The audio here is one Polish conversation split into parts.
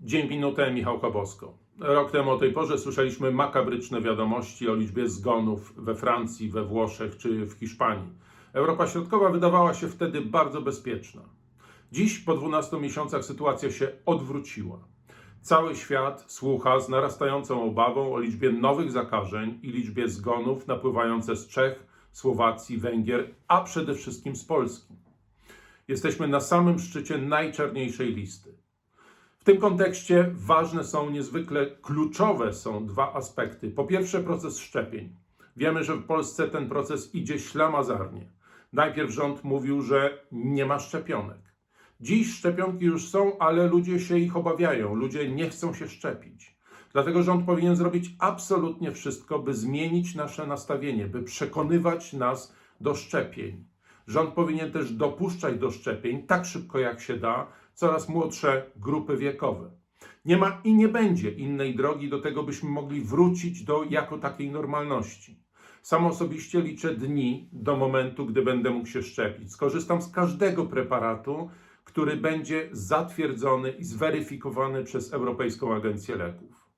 Dzień minutę, Michał Kobosko. Rok temu o tej porze słyszeliśmy makabryczne wiadomości o liczbie zgonów we Francji, we Włoszech czy w Hiszpanii. Europa Środkowa wydawała się wtedy bardzo bezpieczna. Dziś, po 12 miesiącach, sytuacja się odwróciła. Cały świat słucha z narastającą obawą o liczbie nowych zakażeń i liczbie zgonów napływające z Czech, Słowacji, Węgier, a przede wszystkim z Polski. Jesteśmy na samym szczycie najczarniejszej listy. Tym kontekście ważne są niezwykle kluczowe są dwa aspekty. Po pierwsze, proces szczepień. Wiemy, że w Polsce ten proces idzie ślamazarnie. Najpierw rząd mówił, że nie ma szczepionek. Dziś szczepionki już są, ale ludzie się ich obawiają, ludzie nie chcą się szczepić. Dlatego rząd powinien zrobić absolutnie wszystko, by zmienić nasze nastawienie, by przekonywać nas do szczepień. Rząd powinien też dopuszczać do szczepień tak szybko jak się da coraz młodsze grupy wiekowe. Nie ma i nie będzie innej drogi do tego, byśmy mogli wrócić do jako takiej normalności. Sam osobiście liczę dni do momentu, gdy będę mógł się szczepić. Skorzystam z każdego preparatu, który będzie zatwierdzony i zweryfikowany przez Europejską Agencję Leków.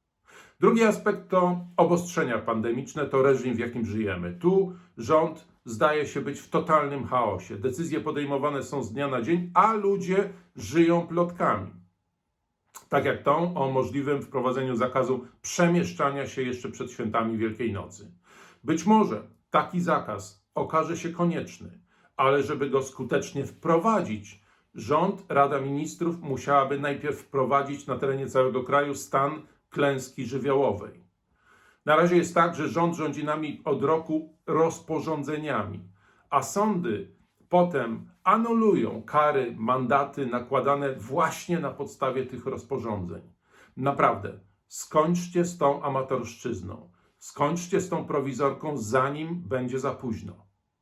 Drugi aspekt to obostrzenia pandemiczne, to reżim, w jakim żyjemy. Tu rząd zdaje się być w totalnym chaosie. Decyzje podejmowane są z dnia na dzień, a ludzie żyją plotkami. Tak jak tą o możliwym wprowadzeniu zakazu przemieszczania się jeszcze przed świętami Wielkiej Nocy. Być może taki zakaz okaże się konieczny, ale żeby go skutecznie wprowadzić, rząd, Rada Ministrów musiałaby najpierw wprowadzić na terenie całego kraju stan klęski żywiołowej. Na razie jest tak, że rząd rządzi nami od roku rozporządzeniami, a sądy potem anulują kary, mandaty nakładane właśnie na podstawie tych rozporządzeń. Naprawdę, skończcie z tą amatorszczyzną, skończcie z tą prowizorką, zanim będzie za późno.